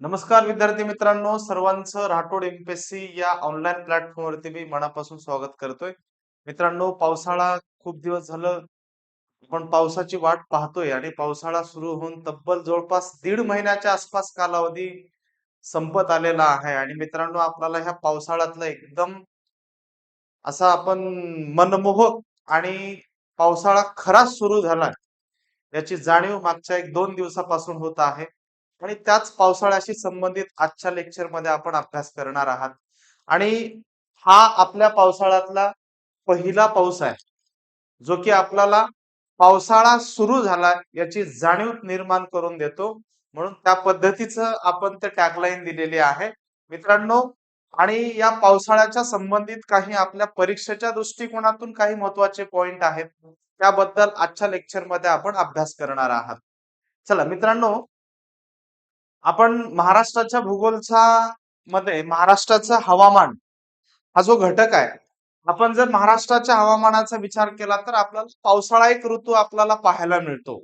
नमस्कार विद्यार्थी मित्रांनो सर्वांचं राठोड एमपीएससी या ऑनलाईन प्लॅटफॉर्मवरती मी मनापासून स्वागत करतोय. मित्रांनो पावसाळा खूप दिवस झालं आपण पावसाची वाट पाहतोय आणि पावसाळा सुरू होऊन तब्बल जवळपास दीड महिन्याच्या आसपास कालावधी संपत आलेला आहे. आणि मित्रांनो आपल्याला ह्या पावसाळ्यातलं एकदम असा आपण मनमोहक आणि पावसाळा खराच सुरू झाला याची जाणीव मागच्या एक दोन दिवसापासून होत आहे. आणि त्याच पावसाळ्याशी संबंधित आजच्या लेक्चरमध्ये आपण अभ्यास करणार आहात. आणि हा आपल्या पावसाळ्यातला पहिला पाऊस आहे जो की आपल्याला पावसाळा सुरू झाला याची जाणीव निर्माण करून देतो. म्हणून त्या पद्धतीचं आपण ते टॅगलाईन दिलेली आहे. मित्रांनो आणि या पावसाळ्याच्या संबंधित काही आपल्या परीक्षेच्या दृष्टिकोनातून काही महत्त्वाचे पॉइंट आहेत त्याबद्दल आजच्या लेक्चरमध्ये आपण अभ्यास करणार आहात. चला मित्रांनो आपण महाराष्ट्राच्या भूगोलचा मध्ये महाराष्ट्राचं हवामान हा जो घटक आहे आपण जर महाराष्ट्राच्या हवामानाचा विचार केला तर आपल्याला पावसाळा एक ऋतू आपल्याला पाहायला मिळतो.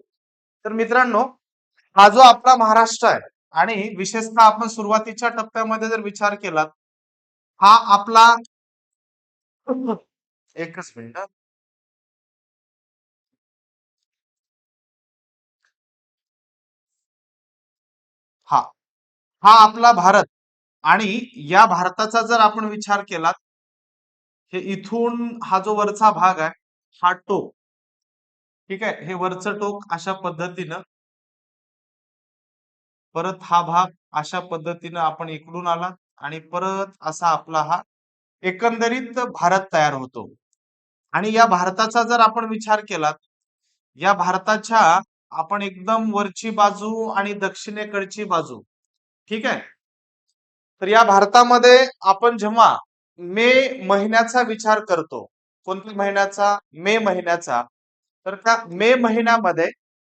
तर मित्रांनो हा जो आपला महाराष्ट्र आहे आणि विशेषतः आपण सुरुवातीच्या टप्प्यामध्ये जर विचार केला हा आपला एकच मिनिट. हा. हा आपला भारत. आणि या भारताचा जर आपण विचार केला हे इथून हा जो वरचा भाग आहे हा टोक. ठीक आहे? हे वरचं टोक अशा पद्धतीनं परत हा भाग अशा पद्धतीनं आपण इकडून आला आणि परत असा आपला हा एकंदरीत भारत तयार होतो. आणि या भारताचा जर आपण विचार केला या भारताच्या आपण एकदम वरची बाजू आणि दक्षिणेकडची बाजू. ठीक आहे? तर या भारतामध्ये आपण जेव्हा मे महिन्याचा विचार करतो कोणत्या महिन्याचा? मे महिन्याचा. तर त्या मे महिन्यामध्ये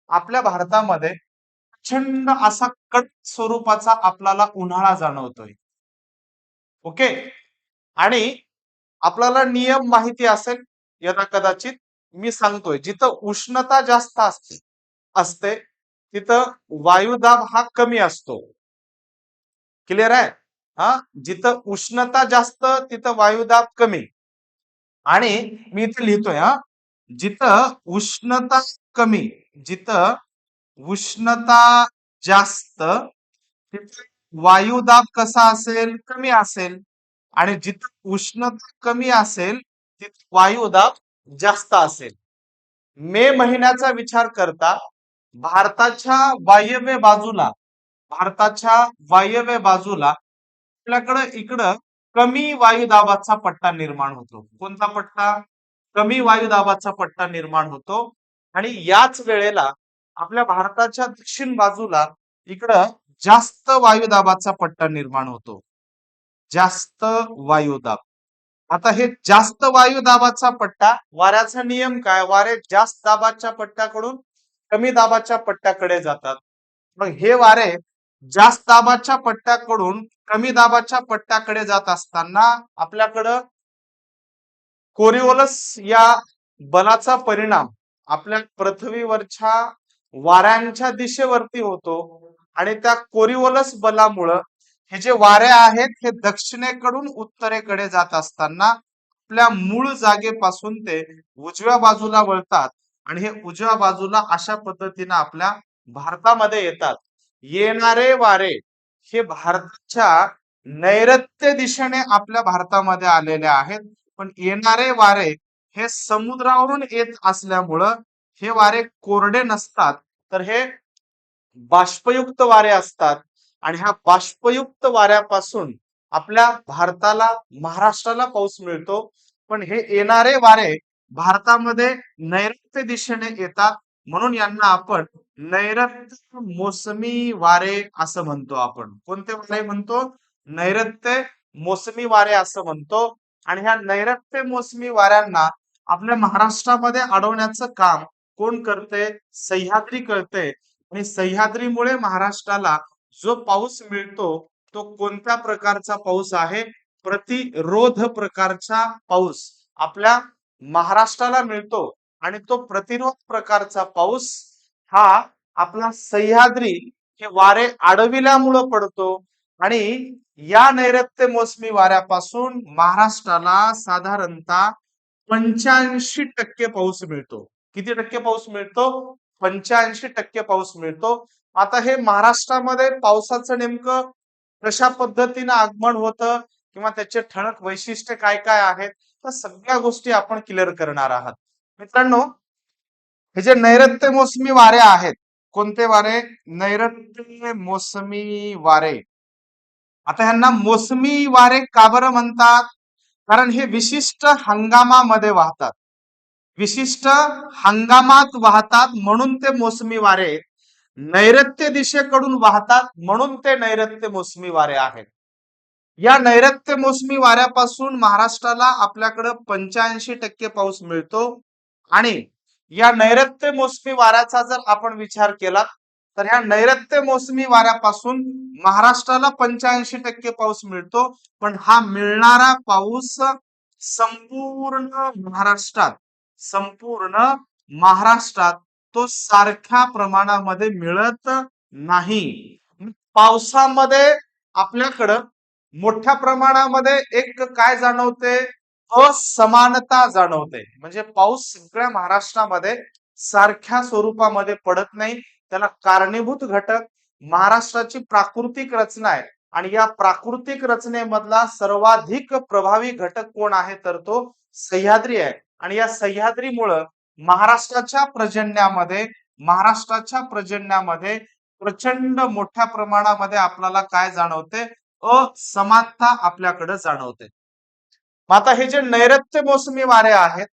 आपल्या भारतामध्ये प्रचंड असा कट स्वरूपाचा आपल्याला उन्हाळा जाणवतोय. ओके? आणि आपल्याला नियम माहिती असेल यदा कदाचित मी सांगतोय जिथं उष्णता जास्त असते असते तिथं वायुदाब हा कमी असतो. क्लिअर आहे? हा? जिथं उष्णता जास्त तिथं वायुदाब कमी. आणि मी इथे लिहितोय हा? जिथं उष्णता कमी जिथं उष्णता जास्त तिथं वायुदाब कसा असेल? कमी असेल. आणि जिथं उष्णता कमी असेल तिथं वायुदाब जास्त असेल. मे महिन्याचा विचार करता भारताच्या वायव्य बाजूला भारताच्या वायव्य बाजूला आपल्याकडं इकडं कमी वायुदाबाचा पट्टा निर्माण होतो. कोणता पट्टा? कमी वायुदाबाचा पट्टा निर्माण होतो. आणि याच वेळेला आपल्या भारताच्या दक्षिण बाजूला इकडं जास्त वायुदाबाचा पट्टा निर्माण होतो. जास्त वायुदाब. आता हे जास्त वायुदाबाचा पट्टा वाऱ्याचा नियम काय? वारे जास्त दाबाच्या पट्ट्याकडून कमी दाबाच्या पट्ट्याकडे जातात. मग हे वारे जास्त दाबाच्या पट्ट्याकडून कमी दाबाच्या पट्ट्याकडे जात असताना आपल्याकडं कोरिओलस या बलाचा परिणाम आपल्या पृथ्वीवरच्या वाऱ्यांच्या दिशेवरती होतो आणि त्या कोरिओलस बलामुळं हे जे वारे आहेत हे दक्षिणेकडून उत्तरेकडे जात असताना आपल्या मूळ जागेपासून ते उजव्या बाजूला वळतात. आणि हे उजव्या बाजूला अशा पद्धतीनं आपल्या भारतामध्ये येतात. येणारे वारे हे भारताच्या नैऋत्य दिशेने आपल्या भारतामध्ये आलेले आहेत. पण येणारे वारे हे समुद्रावरून येत असल्यामुळं हे वारे कोरडे नसतात. तर हे बाष्पयुक्त वारे असतात. आणि ह्या बाष्पयुक्त वाऱ्यापासून आपल्या भारताला महाराष्ट्राला पाऊस मिळतो. पण हे येणारे वारे भारतामध्ये नैऋत्य दिशेने येतात म्हणून यांना आपण नैऋत्य मोसमी वारे असं म्हणतो आपण. कोणते वारे म्हणतो? नैऋत्य मोसमी वारे असं म्हणतो. आणि ह्या नैऋत्य मोसमी वाऱ्यांना आपल्या महाराष्ट्रामध्ये अडवण्याचं काम कोण करते? सह्याद्री करते. आणि सह्याद्रीमुळे महाराष्ट्राला जो पाऊस मिळतो तो कोणत्या प्रकारचा पाऊस आहे? प्रतिरोध प्रकारचा पाऊस. आपल्या महाराष्ट्राला मिळतो आणि तो प्रतिरोध प्रकारचा पाऊस हा आपला सह्याद्री हे वारे अडविल्यामुळं पडतो. आणि या नैऋत्य मोसमी वाऱ्यापासून महाराष्ट्राला साधारणतः पंच्याऐंशी टक्के पाऊस मिळतो. किती टक्के पाऊस मिळतो? पंच्याऐंशी टक्के पाऊस मिळतो. आता हे महाराष्ट्रामध्ये पावसाचं नेमकं कशा पद्धतीनं आगमन होतं किंवा त्याचे ठळक वैशिष्ट्य काय काय आहेत? तर सगळ्या गोष्टी आपण क्लिअर करणार आहात. मित्रांनो हे जे नैऋत्य मोसमी वारे आहेत कोणते वारे? नैऋत्य मोसमी वारे. आता ह्यांना मोसमी वारे का बरं म्हणतात? कारण हे विशिष्ट हंगामामध्ये वाहतात. विशिष्ट हंगामात वाहतात म्हणून ते मोसमी वारे. नैऋत्य दिशेकडून वाहतात म्हणून ते नैऋत्य मोसमी वारे आहेत. या नैऋत्य मोसमी वाऱ्यापासून महाराष्ट्राला आपल्याकडं पंच्याऐंशी टक्के पाऊस मिळतो. आणि या नैऋत्य मोसमी वाऱ्याचा जर आपण विचार केला तर ह्या नैऋत्य मोसमी वाऱ्यापासून महाराष्ट्राला पंच्याऐंशी टक्के पाऊस मिळतो. पण हा मिळणारा पाऊस संपूर्ण महाराष्ट्रात संपूर्ण महाराष्ट्रात तो सारख्या प्रमाणामध्ये मिळत नाही. पावसामध्ये आपल्याकडं मोठ्या प्रमाणामध्ये एक काय जाणवते? असमानता जाणवते. म्हणजे पाऊस सगळ्या महाराष्ट्रामध्ये सारख्या स्वरूपामध्ये पडत नाही. त्याला कारणीभूत घटक महाराष्ट्राची प्राकृतिक रचना आहे. आणि या प्राकृतिक रचनेमधला सर्वाधिक प्रभावी घटक कोण आहे तर तो सह्याद्री आहे. आणि या सह्याद्रीमुळं महाराष्ट्राच्या पर्जन्यामध्ये महाराष्ट्राच्या पर्जन्यामध्ये प्रचंड मोठ्या प्रमाणामध्ये आपल्याला काय जाणवते? असमानता आपल्याकडे जाणवते. मग आता हे जे नैऋत्य मोसमी वारे आहेत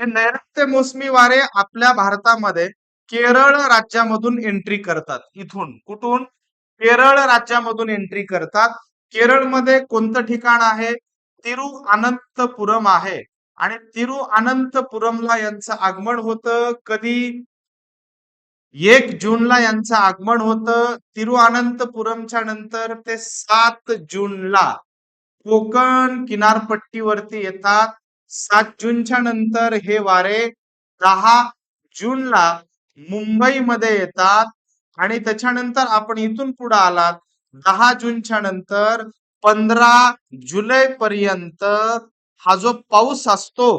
हे नैऋत्य मोसमी वारे आपल्या भारतामध्ये केरळ राज्यामधून एंट्री करतात. इथून कुठून? केरळ राज्यामधून एंट्री करतात. केरळमध्ये कोणतं ठिकाण आहे? तिरुअनंतपुरम आहे. आणि तिरुअनंतपुरमला यांचं आगमन होतं कधी? एक जूनला यांचं आगमन होतं. तिरुअनंतपुरमच्या नंतर ते सात जूनला कोकण किनारपट्टीवरती येतात. सात जूनच्या नंतर हे वारे दहा जूनला मुंबईमध्ये येतात. आणि त्याच्यानंतर आपण इथून पुढे आलात. दहा जूनच्या नंतर पंधरा जुलै पर्यंत हा जो पाऊस असतो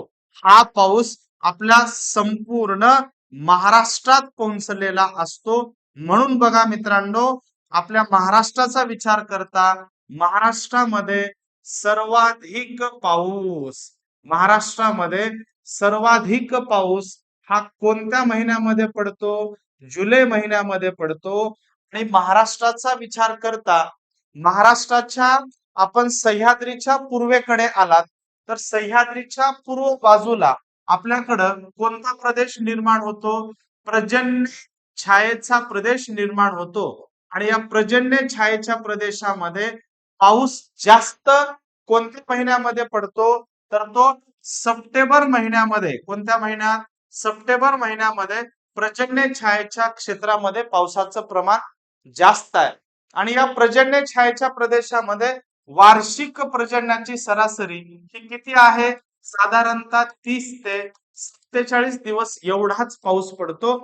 हा पाऊस आपल्या संपूर्ण महाराष्ट्रात पोहोचलेला असतो. म्हणून बघा मित्रांनो आपल्या महाराष्ट्राचा विचार करता महाराष्ट्रामध्ये सर्वाधिक पाऊस महाराष्ट्रामध्ये सर्वाधिक पाऊस हा कोणत्या महिन्यामध्ये पडतो? जुलै महिन्यामध्ये पडतो. आणि महाराष्ट्राचा विचार करता महाराष्ट्राच्या आपण सह्याद्रीच्या पूर्वेकडे आलात तर सह्याद्रीच्या पूर्व बाजूला आपल्याकडं कोणता प्रदेश निर्माण होतो? पर्जन्य छायेचा प्रदेश निर्माण होतो. आणि या पर्जन्य छायेच्या प्रदेशामध्ये पाऊस जास्त कोणत्या महिन्यामध्ये पडतो? तर तो सप्टेंबर महिन्यामध्ये. कोणत्या महिन्यात? सप्टेंबर महिन्यामध्ये प्रजन्य छायेच्या क्षेत्रामध्ये पावसाचं प्रमाण जास्त आहे. आणि या प्रजन्य छायेच्या प्रदेशामध्ये वार्षिक पर्जन्याची सरासरी ही किती आहे? साधारणतः तीस ते सत्तेचाळीस दिवस एवढाच पाऊस पडतो.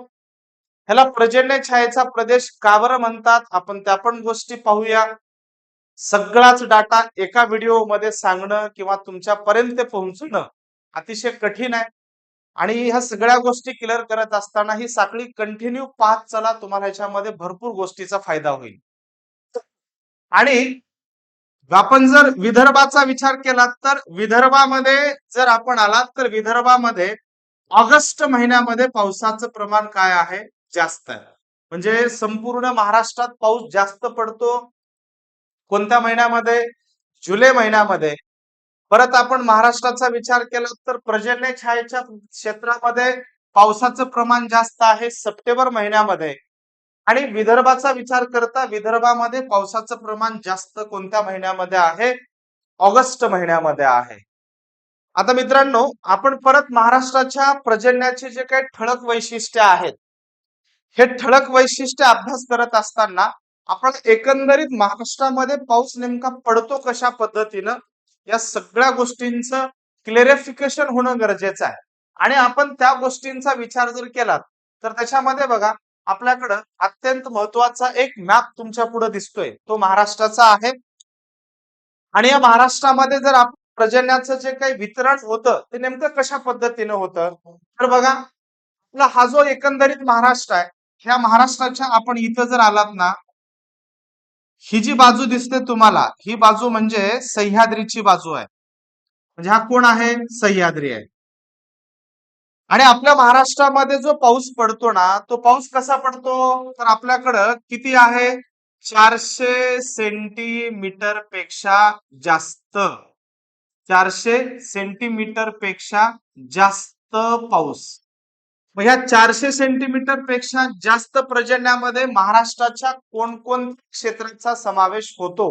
ह्याला पर्जन्य छायेचा प्रदेश का बरं म्हणतात. आपण त्या पण गोष्टी पाहूया. सगळाच डाटा एका व्हिडिओमध्ये सांगणं किंवा तुमच्यापर्यंत पोहोचणं अतिशय कठीण आहे. आणि ह्या सगळ्या गोष्टी क्लिअर करत असताना ही साखळी कंटिन्यू पाहत चला तुम्हाला ह्याच्यामध्ये भरपूर गोष्टीचा फायदा होईल. आणि आपण जर विदर्भाचा विचार केला तर विदर्भामध्ये जर आपण आलात तर विदर्भामध्ये ऑगस्ट महिन्यामध्ये पावसाचं प्रमाण काय आहे? जास्त आहे. म्हणजे संपूर्ण महाराष्ट्रात पाऊस जास्त पडतो. कोणत्या महिन्यामध्ये? जुलै महिन्यामध्ये. परत आपण महाराष्ट्राचा विचार केला तर पर्जन्य छायेच्या क्षेत्रामध्ये पावसाचं प्रमाण जास्त आहे. सप्टेंबर महिन्यामध्ये. आणि विदर्भाचा विचार करता विदर्भामध्ये पावसाचं प्रमाण जास्त कोणत्या महिन्यामध्ये आहे? ऑगस्ट महिन्यामध्ये आहे. आता मित्रांनो आपण परत महाराष्ट्राच्या पर्जन्याचे जे काही ठळक वैशिष्ट्य आहेत हे ठळक वैशिष्ट्य अभ्यास करत असताना आपण एकंदरीत महाराष्ट्रामध्ये पाऊस नेमका पडतो कशा पद्धतीनं या सगळ्या गोष्टींचं क्लेरिफिकेशन होणं गरजेचं आहे. आणि आपण त्या गोष्टींचा विचार जर केला तर त्याच्यामध्ये बघा आपल्याकडं अत्यंत महत्त्वाचा एक मॅप तुमच्यापुढे दिसतोय. तो महाराष्ट्राचा आहे. आणि या महाराष्ट्रामध्ये जर आपण पर्जन्याचं जे काही वितरण होतं ते नेमकं कशा पद्धतीनं होतं? तर बघा आपला हा जो एकंदरीत महाराष्ट्र आहे ह्या महाराष्ट्राच्या आपण इथं जर आलात ना ही जी बाजू दिसते तुम्हाला ही बाजू म्हणजे सह्याद्रीची बाजू आहे. म्हणजे हा कोण आहे? सह्याद्री आहे. आणि आपल्या महाराष्ट्रामध्ये जो पाऊस पडतो ना तो पाऊस कसा पडतो? तर आपल्याकडं किती आहे? चारशे सेंटीमीटरपेक्षा जास्त. चारशे सेंटीमीटरपेक्षा जास्त पाऊस. मग ह्या चारशे सेंटीमीटरपेक्षा जास्त पर्जन्यामध्ये महाराष्ट्राच्या कोणकोण क्षेत्राचा समावेश होतो?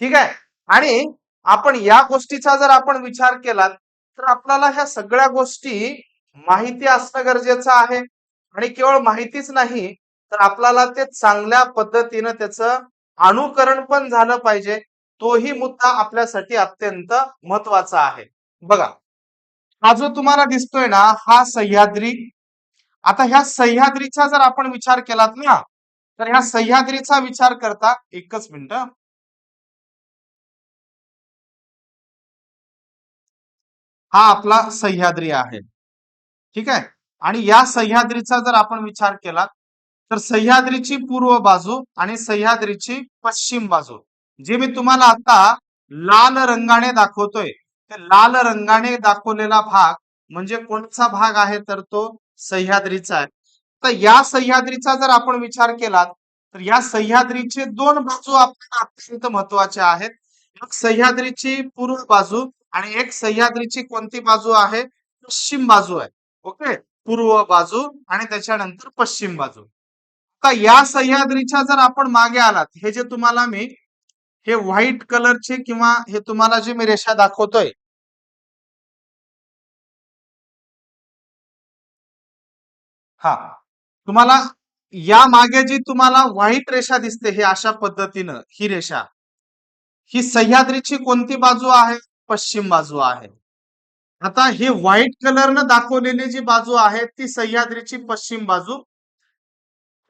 ठीक आहे? आणि आपण या गोष्टीचा जर आपण विचार केला तर आपल्याला ह्या सगळ्या गोष्टी माहिती असणं गरजेचं आहे. आणि केवळ माहितीच नाही तर आपल्याला ते चांगल्या पद्धतीनं त्याचं अनुकरण पण झालं पाहिजे. तोही मुद्दा आपल्यासाठी अत्यंत महत्त्वाचा आहे. बघा हा जो तुम्हाला दिसतोय ना हा सह्याद्री. आता ह्या सह्याद्रीचा जर आपण विचार केलात ना तर ह्या सह्याद्रीचा विचार करता एकच मिनिट. हा आपला सह्याद्री आहे. ठीक आहे? आणि या सह्याद्रीचा जर आपण विचार केला तर सह्याद्रीची पूर्व बाजू आणि सह्याद्रीची पश्चिम बाजू. जे मी तुम्हाला आता लाल रंगाने दाखवतोय ते लाल रंगाने दाखवलेला भाग म्हणजे कोणता भाग आहे तर तो सह्याद्रीचा आहे. तर या सह्याद्रीचा जर आपण विचार केला तर या सह्याद्रीचे दोन बाजू आपल्याला अत्यंत महत्त्वाच्या आहेत. एक सह्याद्रीची पूर्व बाजू आणि एक सह्याद्रीची कोणती बाजू आहे? पश्चिम बाजू आहे. ओके? पूर्व बाजू आणि त्याच्यानंतर पश्चिम बाजू. आता या सह्याद्रीच्या जर आपण मागे आलात हे जे तुम्हाला मी हे व्हाईट कलरचे किंवा हे तुम्हाला जे मी रेषा दाखवतोय हा तुम्हाला या मागे जी तुम्हाला व्हाईट रेषा दिसते हे अशा पद्धतीनं ही रेषा ही सह्याद्रीची कोणती बाजू आहे? पश्चिम बाजू आहे. आता हे व्हाईट कलरनं दाखवलेली जी बाजू आहे ती सह्याद्रीची पश्चिम बाजू.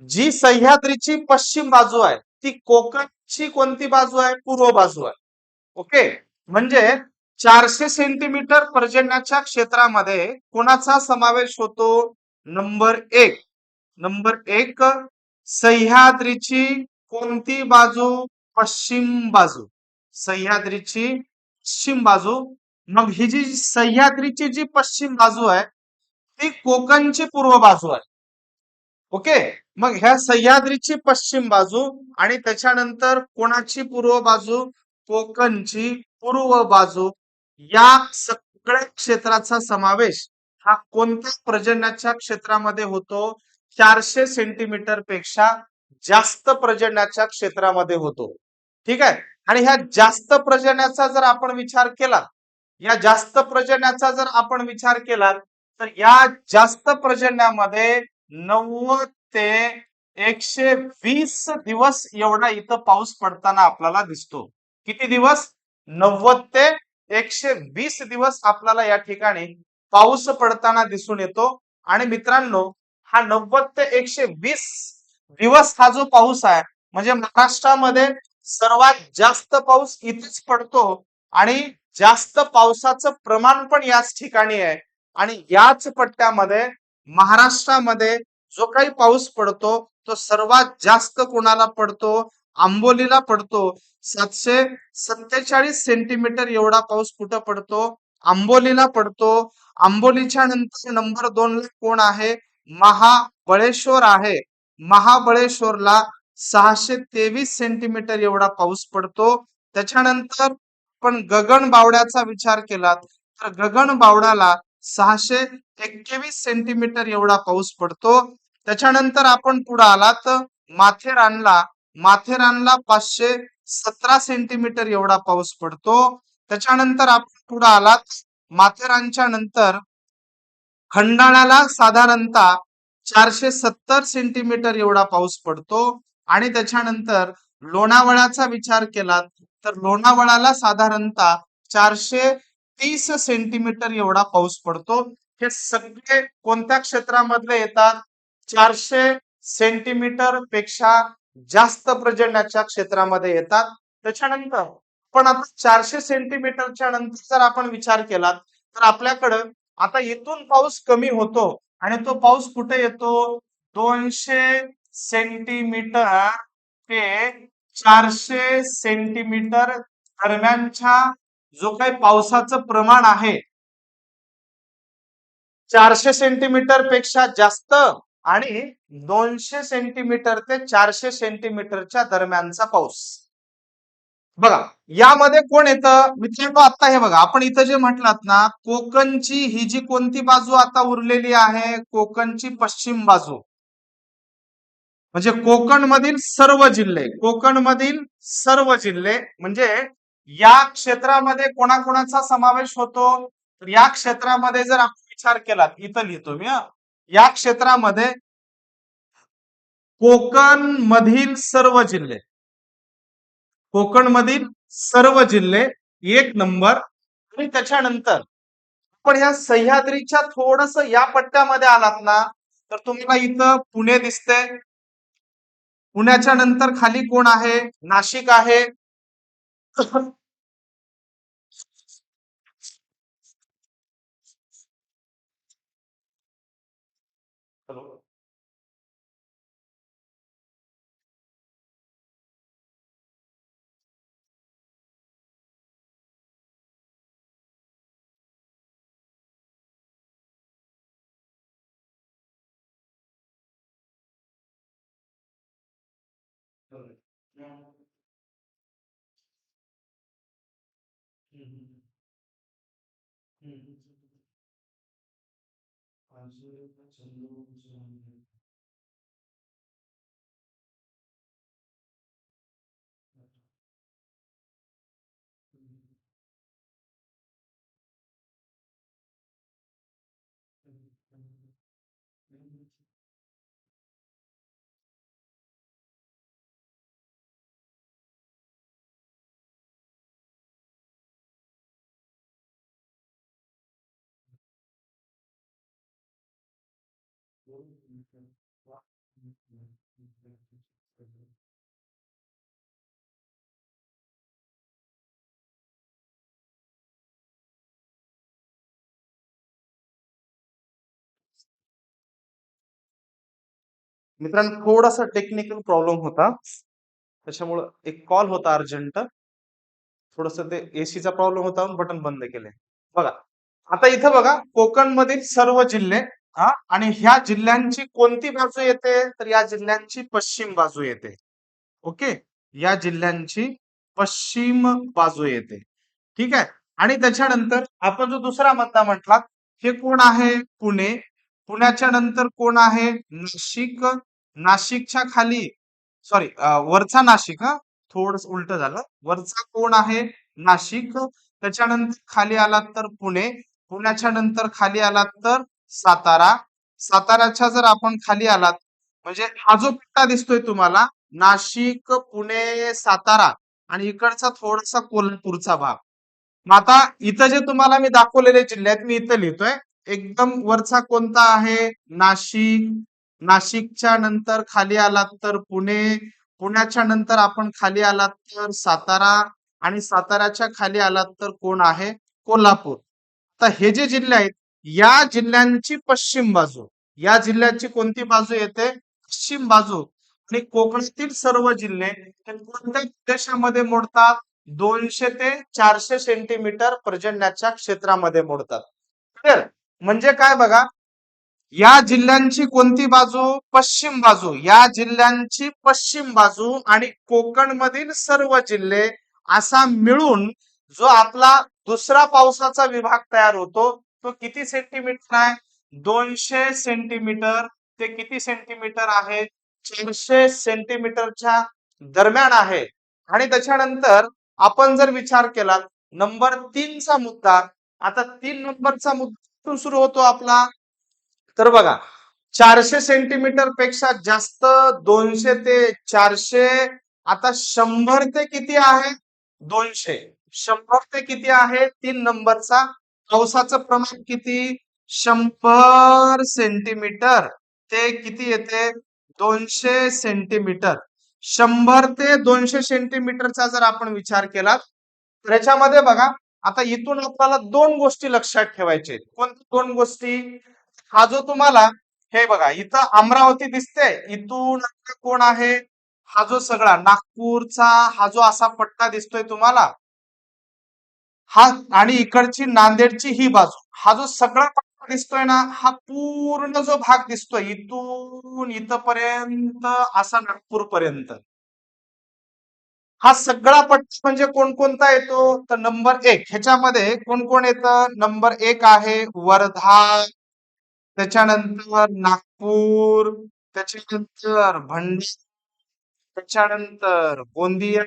जी सह्याद्रीची पश्चिम बाजू आहे ती कोकणची कोणती बाजू आहे? पूर्व बाजू आहे. ओके? म्हणजे चारशे सेंटीमीटर पर्जन्याच्या क्षेत्रामध्ये कोणाचा समावेश होतो? नंबर एक. नंबर एक सह्याद्रीची कोणती बाजू? पश्चिम बाजू. सह्याद्रीची पश्चिम बाजू मग ही जी सह्याद्रीची जी पश्चिम बाजू आहे ती कोकणची पूर्व बाजू आहे. ओके? मग ह्या सह्याद्रीची पश्चिम बाजू आणि त्याच्यानंतर कोणाची पूर्व बाजू? कोकणची पूर्व बाजू. या सगळ्या क्षेत्राचा समावेश हा कोणत्या पर्जन्याच्या क्षेत्रामध्ये होतो? चारशे सेंटीमीटरपेक्षा जास्त पर्जन्याच्या क्षेत्रामध्ये होतो. ठीक आहे? आणि ह्या जास्त पर्जन्याचा जर आपण विचार केला या जास्त पर्जन्याचा जर आपण विचार केला तर या जास्त पर्जन्यामध्ये नव्वद ते एकशे वीस दिवस एवढा इथं पाऊस पडताना आपल्याला दिसतो. किती दिवस? नव्वद ते एकशे वीस दिवस आपल्याला या ठिकाणी पाऊस पडताना दिसून येतो. आणि मित्रांनो हा नव्वद ते एकशे वीस दिवस हा जो पाऊस आहे म्हणजे महाराष्ट्रामध्ये सर्वात जास्त पाऊस इथेच पडतो. आणि जास्त पावसाचं प्रमाण पण याच ठिकाणी आहे. आणि याच पट्ट्यामध्ये महाराष्ट्रामध्ये जो काही पाऊस पडतो तो सर्वात जास्त कोणाला पडतो? आंबोलीला पडतो. सातशे सत्तेचाळीस सेंटीमीटर एवढा पाऊस कुठं पडतो? आंबोलीला पडतो. आंबोलीच्या नंतर नंबर दोन ला कोण आहे? महाबळेश्वर आहे. महाबळेश्वरला सहाशे तेवीस सेंटीमीटर एवढा पाऊस पडतो. त्याच्यानंतर आपण गगन बावड्याचा विचार केला तर गगन बावड्याला सहाशे एक्केवीस सेंटीमीटर एवढा पाऊस पडतो. त्याच्यानंतर आपण पुढे आलात माथेरानला. माथेरानला पाचशे सतरा सेंटीमीटर एवढा पाऊस पडतो. त्याच्यानंतर आपण पुढे आलात माथेरानच्या नंतर खंडाळ्याला साधारणतः चारशे सत्तर सेंटीमीटर एवढा पाऊस पडतो. आणि त्याच्यानंतर लोणावळ्याचा विचार केला तर लोणावळाला साधारणतः चारशे तीस सेंटीमीटर एवढा पाऊस पडतो. हे सगळे कोणत्या क्षेत्रामधले येतात? चारशे सेंटीमीटरपेक्षा जास्त पर्जन्याच्या क्षेत्रामध्ये येतात. त्याच्यानंतर पण आता चारशे सेंटीमीटरच्या नंतर जर आपण विचार केला तर आपल्याकडं आता इथून पाऊस कमी होतो आणि तो पाऊस कुठे येतो? दोनशे सेंटीमीटर ते चारशे सेंटीमीटर दरम्यानच्या जो काही पावसाचं प्रमाण आहे चारशे सेंटीमीटरपेक्षा जास्त आणि दोनशे सेंटीमीटर ते चारशे सेंटीमीटरच्या दरम्यानचा पाऊस. बघा यामध्ये कोण येतं? मित्रांनो आता हे बघा आपण इथं जे म्हटलात ना कोकणची ही जी कोणती बाजू आता उरलेली आहे? कोकणची पश्चिम बाजू. म्हणजे कोकणमधील सर्व जिल्हे कोकणमधील सर्व जिल्हे म्हणजे या क्षेत्रामध्ये कोणाकोणाचा समावेश होतो? तर या क्षेत्रामध्ये जर आपण विचार केला इथं लिहितो मी या क्षेत्रामध्ये कोकण मधील सर्व जिल्हे कोकण मधील सर्व जिल्हे एक नंबर आणि त्याच्यानंतर आपण ह्या सह्याद्रीच्या थोडस या पट्ट्यामध्ये आलात ना तर तुम्हाला इथं पुणे दिसते पुण्याच्या नंतर खाली कोण आहे? नाशिक आहे. 各位，那，嗯，嗯，还是成都这样的。嗯嗯嗯，没。मित्रांनो थोडासा टेक्निकल प्रॉब्लेम होता. त्याच्यामुळं एक कॉल होता अर्जंट. थोडस ते एसीचा प्रॉब्लेम होता बटन बंद केले. बघा आता इथं बघा कोकण मधील सर्व जिल्हे हा? आणि ह्या जिल्ह्यांची कोणती बाजू येते? तर या जिल्ह्यांची पश्चिम बाजू येते. ओके? या जिल्ह्यांची पश्चिम बाजू येते. ठीक आहे? आणि त्याच्यानंतर आपण जो दुसरा मुद्दा म्हटला हे कोण आहे? पुणे. पुण्याच्या नंतर कोण आहे? नाशिक. नाशिकच्या खाली सॉरी वरचा नाशिक हा? थोडस उलट झालं. वरचा कोण आहे? नाशिक. त्याच्यानंतर खाली आलात तर पुणे. पुण्याच्या नंतर खाली आलात तर सातारा. साताराच्या जर आपण खाली आलात म्हणजे हा जो पट्टा दिसतोय तुम्हाला नाशिक पुणे सातारा आणि इकडचा थोडासा कोल्हापूरचा भाग. मग आता इथं जे तुम्हाला मी दाखवलेले जिल्हे आहेत मी इथं लिहितोय एकदम वरचा कोणता आहे? नाशिक. नाशिकच्या नंतर खाली आलात तर पुणे. पुण्याच्या नंतर आपण खाली आलात तर सातारा आणि साताऱ्याच्या खाली आलात तर कोण आहे? कोल्हापूर. आता हे जे जिल्हे आहेत या जिल्ह्यांची पश्चिम बाजू. या जिल्ह्याची कोणती बाजू येते? पश्चिम बाजू. आणि कोकणातील सर्व जिल्हे हे कोणत्या प्रदेशामध्ये मोडतात? दोनशे ते चारशे सेंटीमीटर पर्जन्याच्या क्षेत्रामध्ये मोडतात. क्लिअर म्हणजे काय बघा? या जिल्ह्यांची कोणती बाजू? पश्चिम बाजू. या जिल्ह्यांची पश्चिम बाजू आणि कोकणमधील सर्व जिल्हे असा मिळून जो आपला दुसरा पावसाचा विभाग तयार होतो तो किती सेंटीमीटर आहे? दोनशे सेंटीमीटर ते किती सेंटीमीटर आहे? चारशे सेंटीमीटरच्या दरम्यान आहे. आणि त्याच्यानंतर आपण जर विचार केला नंबर तीनचा मुद्दा. आता तीन नंबरचा मुद्दा सुरू होतो आपला. तर बघा चारशे सेंटीमीटरपेक्षा जास्त दोनशे ते चारशे आता शंभर ते किती आहे? दोनशे. शंभर ते किती आहे? तीन नंबरचा पावसाचं प्रमाण किती? शंभर सेंटीमीटर. ते किती येते? दोनशे सेंटीमीटर. शंभर ते दोनशे सेंटीमीटरचा जर आपण विचार केला तर याच्यामध्ये बघा आता इथून आपल्याला दोन गोष्टी लक्षात ठेवायचे कोणत्या दोन गोष्टी? हा जो तुम्हाला हे बघा इथं अमरावती दिसते. इथून कोण आहे? हा जो सगळा नागपूरचा हा जो असा पट्टा दिसतोय तुम्हाला हा आणि इकडची नांदेडची ही बाजू. हा जो सगळा पट्टा दिसतोय ना हा पूर्ण जो भाग दिसतोय इथून इथपर्यंत असा नागपूर पर्यंत हा सगळा पट्टा म्हणजे कोणकोणता येतो? तर नंबर एक ह्याच्यामध्ये कोण कोण येतं? नंबर एक आहे वर्धा त्याच्यानंतर नागपूर त्याच्यानंतर भंडी त्याच्यानंतर गोंदिया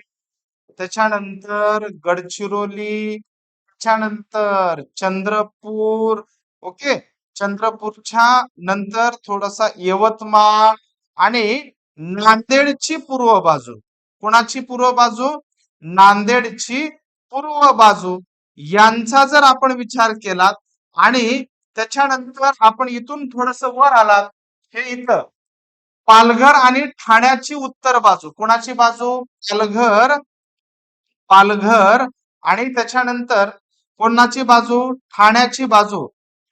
त्याच्यानंतर गडचिरोली त्याच्यानंतर चंद्रपूर. ओके? चंद्रपूरच्या नंतर थोडासा यवतमाळ आणि नांदेडची पूर्व बाजू. कोणाची पूर्व बाजू? नांदेडची पूर्व बाजू. यांचा जर आपण विचार केला आणि त्याच्यानंतर आपण इथून थोडस वर आलात हे इथं. पालघर आणि ठाण्याची उत्तर बाजू. कोणाची बाजू? पालघर. पालघर आणि त्याच्यानंतर कोणाची बाजू? ठाण्याची बाजू.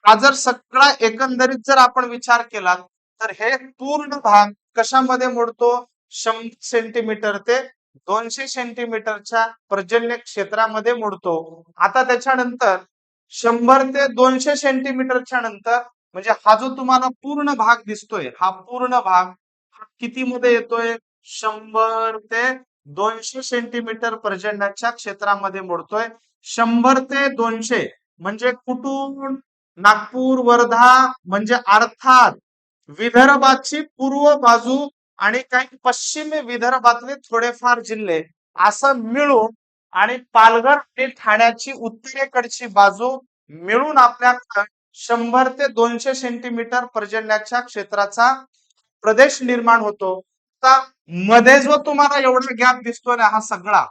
हा जर सगळा एकंदरीत जर आपण विचार केला तर हे पूर्ण भाग कशामध्ये मोडतो? शंभर सेंटीमीटर ते दोनशे सेंटीमीटरच्या पर्जन्य क्षेत्रामध्ये मोडतो. आता त्याच्यानंतर शंभर ते दोनशे सेंटीमीटरच्या नंतर म्हणजे हा जो तुम्हाला पूर्ण भाग दिसतोय हा पूर्ण भाग हा किती मध्ये येतोय? शंभर ते दोनशे सेंटीमीटर पर्जन्याच्या क्षेत्रामध्ये मोडतोय. शंभर ते दोनशे म्हणजे कुठून? नागपूर वर्धा म्हणजे अर्थात विदर्भाची पूर्व बाजू आणि काही पश्चिमी विदर्भातले थोडेफार जिल्हे. असं मिळून आणि पालघर आणि ठाण्याची उत्तरेकडची बाजू मिळून आपल्याकडे शंभर ते दोनशे सेंटीमीटर पर्जन्याच्या क्षेत्राचा प्रदेश निर्माण होतो. आता मध्ये जो तुम्हाला एवढा गॅप दिसतोय ना हा सगळा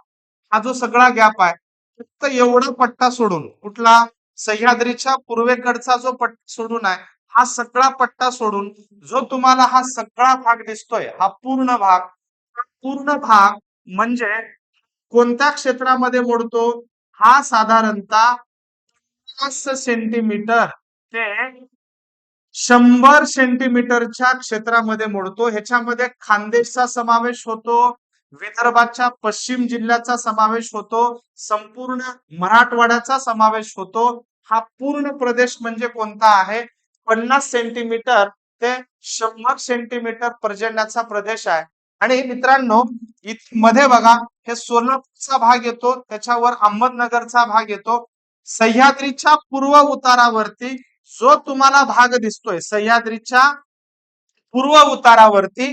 हा जो सगळा गॅप आहे फक्त एवढा पट्टा सोडून कुठला सह्याद्रीच्या पूर्वेकडचा जो पट्टा सोडून आहे हा सगळा पट्टा सोडून जो तुम्हाला हा सगळा भाग दिसतोय हा पूर्ण भाग हा पूर्ण भाग म्हणजे कोणत्या क्षेत्रामध्ये मोडतो? हा साधारणतः पाच सेंटीमीटर ते शंभर सेंटीमीटरच्या क्षेत्रामध्ये मोडतो. ह्याच्यामध्ये खानदेशचा समावेश होतो विदर्भाच्या पश्चिम जिल्ह्याचा समावेश होतो संपूर्ण मराठवाड्याचा समावेश होतो. हा पूर्ण प्रदेश म्हणजे कोणता आहे? पन्नास सेंटीमीटर ते शंभर सेंटीमीटर पर्जन्याचा प्रदेश आहे. आणि मित्रांनो इथे मध्ये बघा हे सोलापूरचा भाग येतो त्याच्यावर अहमदनगरचा भाग येतो. सह्याद्रीच्या पूर्व उतारावरती जो तुम्हाला भाग दिसतोय सह्याद्रीच्या पूर्व उतारावरती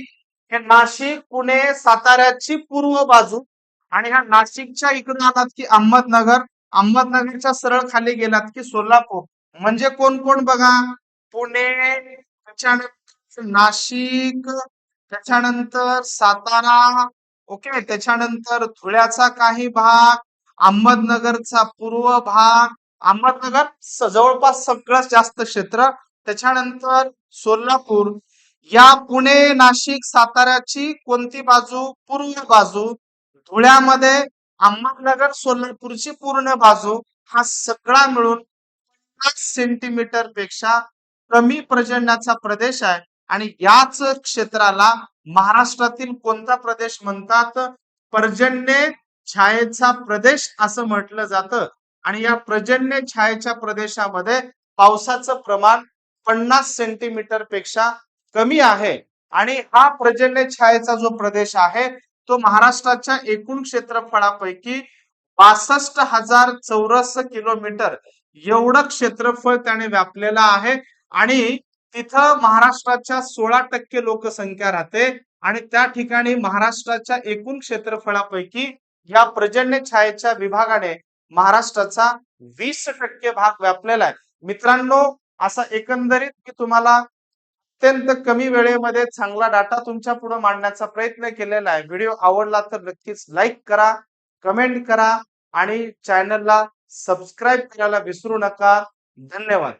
हे नाशिक पुणे साताऱ्याची पूर्व बाजू आणि ह्या नाशिकच्या इकडे आलात की अहमदनगर. अहमदनगरच्या सरळ खाली गेलात की सोलापूर. म्हणजे कोण कोण बघा? पुणे त्याच्यानंतर नाशिक त्याच्यानंतर सातारा ओके त्याच्यानंतर धुळ्याचा काही भाग अहमदनगरचा पूर्व भाग अहमदनगर जवळपास सगळ्यात जास्त क्षेत्र. त्याच्यानंतर सोलापूर. या पुणे नाशिक साताऱ्याची कोणती बाजू? पूर्व बाजू. धुळ्यामध्ये अहमदनगर सोलापूरची पूर्ण बाजू. हा सगळा मिळून पन्नास सेंटीमीटरपेक्षा कमी पर्जन्याचा प्रदेश आहे. आणि याच क्षेत्राला महाराष्ट्रातील कोणता प्रदेश म्हणतात? पर्जन्य छायेचा प्रदेश असं म्हटलं जातं. आणि या पर्जन्य छायेच्या प्रदेशामध्ये पावसाचं प्रमाण पन्नास सेंटीमीटरपेक्षा कमी आहे. आणि हा पर्जन्य छायेचा जो प्रदेश आहे तो महाराष्ट्राच्या एकूण क्षेत्रफळापैकी बासष्ट हजार चौरस किलोमीटर एवढं क्षेत्रफळ त्याने व्यापलेलं आहे. आणि तिथं महाराष्ट्राच्या सोळा टक्के लोकसंख्या राहते. आणि त्या ठिकाणी महाराष्ट्राच्या एकूण क्षेत्रफळापैकी या पर्जन्य छायेच्या विभागाने महाराष्ट्राचा वीस टक्के भाग व्यापलेला आहे. मित्रांनो असा एकंदरीत मी तुम्हाला अत्यंत कमी वेळेमध्ये चांगला डाटा तुमच्यापुढे मांडण्याचा प्रयत्न केलेला आहे. व्हिडिओ आवडला तर नक्कीच लाईक करा कमेंट करा आणि चॅनलला सबस्क्राईब करायला विसरू नका. धन्यवाद.